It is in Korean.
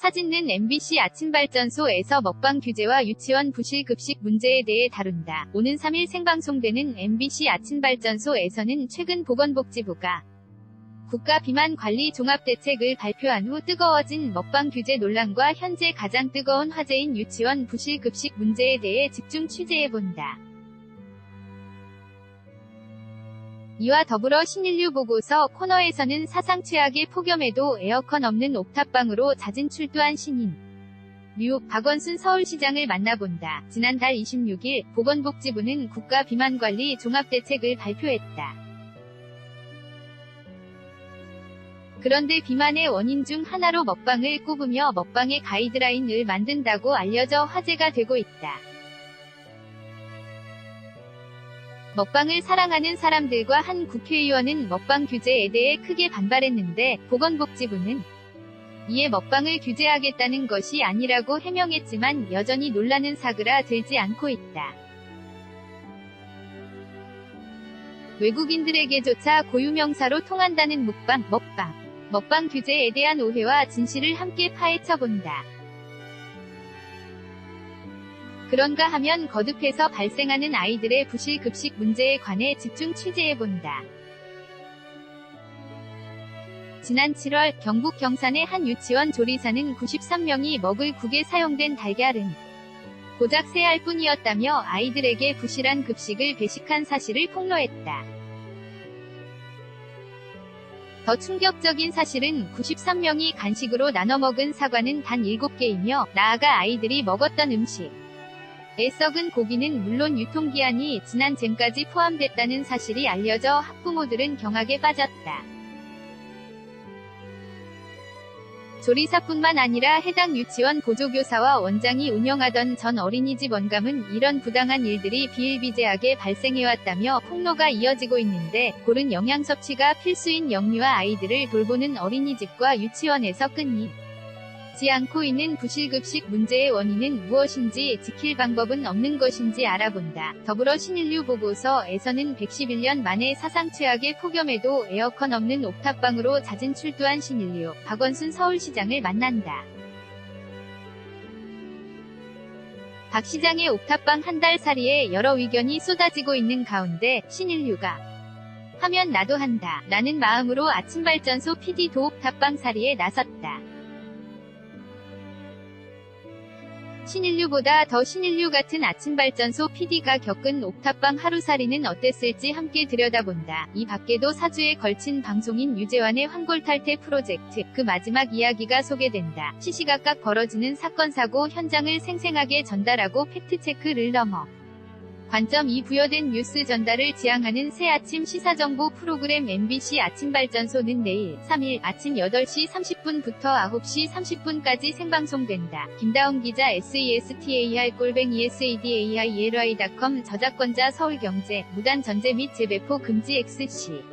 사진은 MBC 아침발전소에서 먹방 규제와 유치원 부실 급식 문제에 대해 다룬다. 오는 3일 생방송되는 MBC 아침발전소에서는 최근 보건복지부가 국가 비만 관리 종합대책을 발표한 후 뜨거워진 먹방 규제 논란과 현재 가장 뜨거운 화제인 유치원 부실 급식 문제에 대해 집중 취재해본다. 이와 더불어 신인류 보고서 코너에서는 사상 최악의 폭염에도 에어컨 없는 옥탑방으로 자진 출두한 신인. 류 박원순 서울시장을 만나본다. 지난달 26일 보건복지부는 국가 비만관리 종합대책을 발표했다. 그런데 비만의 원인 중 하나로 먹방을 꼽으며 먹방의 가이드라인을 만든다고 알려져 화제가 되고 있다. 먹방을 사랑하는 사람들과 한 국회의원은 먹방 규제에 대해 크게 반발했는데 보건복지부는 이에 먹방을 규제하겠다는 것이 아니라고 해명했지만 여전히 논란은 사그라 들지 않고 있다. 외국인들에게조차 고유명사로 통한다는 묵방, 먹방, 먹방 규제에 대한 오해와 진실을 함께 파헤쳐본다. 그런가 하면 거듭해서 발생하는 아이들의 부실 급식 문제에 관해 집중 취재해본다. 지난 7월 경북 경산의 한 유치원 조리사는 93명이 먹을 국에 사용된 달걀은 고작 새알 뿐이었다며 아이들에게 부실한 급식을 배식한 사실을 폭로했다. 더 충격적인 사실은 93명이 간식으로 나눠 먹은 사과는 단 7개이며 나아가 아이들이 먹었던 음식. 애 썩은 고기는 물론 유통기한이 지난 잼까지 포함됐다는 사실이 알려져 학부모들은 경악에 빠졌다. 조리사뿐만 아니라 해당 유치원 보조교사와 원장이 운영하던 전 어린이집 원감은 이런 부당한 일들이 비일비재하게 발생해왔다며 폭로가 이어지고 있는데 고른 영양 섭취가 필수인 영유아 아이들을 돌보는 어린이집과 유치원에서 끊이 지 않고 있는 부실급식 문제의 원인은 무엇인지 지킬 방법은 없는 것인지 알아본다. 더불어 신인류 보고서에서는 111년 만에 사상 최악의 폭염에도 에어컨 없는 옥탑방으로 자진 출두한 신인류 박원순 서울시장을 만난다. 박 시장의 옥탑방 한 달 살이에 여러 의견이 쏟아지고 있는 가운데 신인류가 하면 나도 한다. 라는 마음으로 아침발전소 PD 도옥탑방 살이에 나섰다. 신인류보다 더 신인류 같은 아침발전소 PD가 겪은 옥탑방 하루살이는 어땠을지 함께 들여다본다. 이 밖에도 사주에 걸친 방송인 유재환의 환골탈태 프로젝트, 그 마지막 이야기가 소개된다. 시시각각 벌어지는 사건 사고 현장을 생생하게 전달하고 팩트체크를 넘어 관점 이 부여된 뉴스 전달을 지향하는 새 아침 시사정보 프로그램 MBC 아침발전소는 내일 3일 아침 8시 30분부터 9시 30분까지 생방송된다. 김다운 기자 SESTAR 골뱅이 SADAIRY.com 저작권자 서울경제 무단 전제 및 재배포 금지 XC